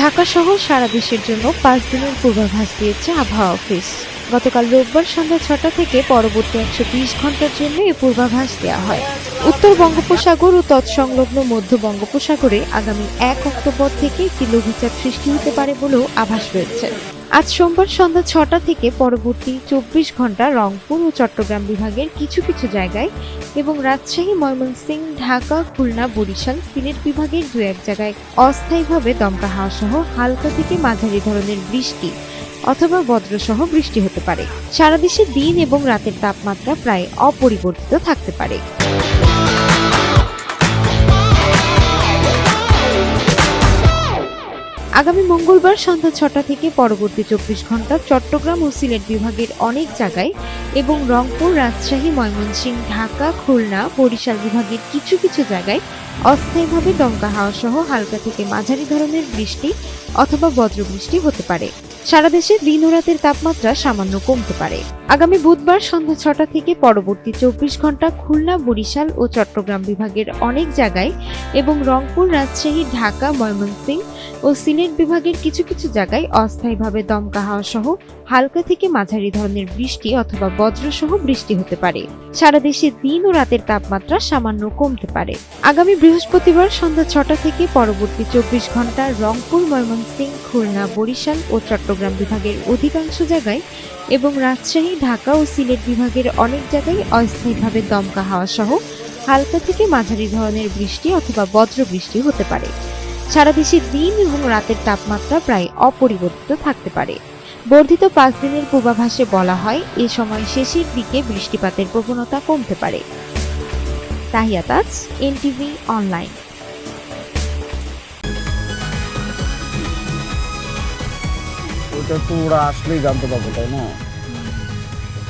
ঢাকা সহ সারা দেশের জন্য পাঁচ দিনের পূর্বাভাস দিয়েছে আবহাওয়া অফিস। গতকাল রোববার সন্ধ্যা ছটা থেকে পরবর্তী একশো বিশ ঘণ্টার জন্য এই পূর্বাভাস দেওয়া হয়। উত্তর বঙ্গোপসাগর ও তৎসংলগ্ন মধ্য বঙ্গোপসাগরে আগামী এক অক্টোবর থেকে একটি লঘুচাপ সৃষ্টি হতে পারে বলেও আভাস রয়েছে। আজ সোমবার সন্ধ্যা ছটা থেকে পরবর্তী চব্বিশ ঘণ্টা রংপুর ও চট্টগ্রাম বিভাগের কিছু কিছু জায়গায় এবং রাজশাহী, ময়মনসিংহ, ঢাকা, খুলনা, বরিশাল, সিলেট বিভাগের দু এক জায়গায় অস্থায়ীভাবে দমকা হাওয়া সহ হালকা থেকে মাঝারি ধরনের বৃষ্টি অথবা বজ্রসহ বৃষ্টি হতে পারে। সারা দেশে দিন এবং রাতের তাপমাত্রা প্রায় অপরিবর্তিত থাকতে পারে। আগামী মঙ্গলবার সন্ধ্যা ছটা থেকে পরবর্তী চব্বিশ ঘণ্টা চট্টগ্রাম ও সিলেট বিভাগের অনেক জায়গায় এবং রংপুর, রাজশাহী ময়মনসিংহ ঢাকা, খুলনা, বরিশাল বিভাগের কিছু কিছু জায়গায় অস্থায়ীভাবে দমকা হাওয়া সহ হালকা থেকে মাঝারি ধরনের বৃষ্টি অথবা বজ্রবৃষ্টি হতে পারে। সারা দেশে দিন ও রাতের তাপমাত্রা সামান্য কমতে পারে। আগামী বুধবার সন্ধ্যা ছটা থেকে পরবর্তী চব্বিশ ঘণ্টা খুলনা, বরিশাল ও চট্টগ্রাম বিভাগের অনেক জায়গায় এবং রংপুর, রাজশাহী, ঢাকা, ময়মনসিংহ ও সিলেট বিভাগের কিছু কিছু জায়গায় অস্থায়ীভাবে দমকা হাওয়া সহ হালকা থেকে মাঝারি ধরনের বৃষ্টি অথবা বজ্রসহ বৃষ্টি হতে পারে। সারা দেশে দিন ও রাতের তাপমাত্রা সামান্য কমতে পারে। আগামী বৃহস্পতিবার সন্ধ্যা ছটা থেকে পরবর্তী চব্বিশ ঘণ্টা রংপুর, ময়মনসিংহ, খুলনা, বরিশাল ও চট্টগ্রাম বিভাগের অধিকাংশ জায়গায় এবং রাজশাহী ঢাকা ও সিলেট বিভাগের অনেক জায়গায় অস্থায়ীভাবে দমকা হাওয়া সহ হালকা থেকে মাঝারি ধরনের বৃষ্টি অথবা বজ্র বৃষ্টি হতে পারে। সারা দেশে দিন এবং রাতের তাপমাত্রা প্রায় অপরিবর্তিত থাকতে পারে। বর্ধিত পাঁচ দিনের পূর্বাভাসে বলা হয়, এ সময় শেষের দিকে বৃষ্টিপাতের প্রবণতা কমতে পারে। Tahiyataj NTV online. ওটা ওরা আসলেই জানতে পারব, তাই না?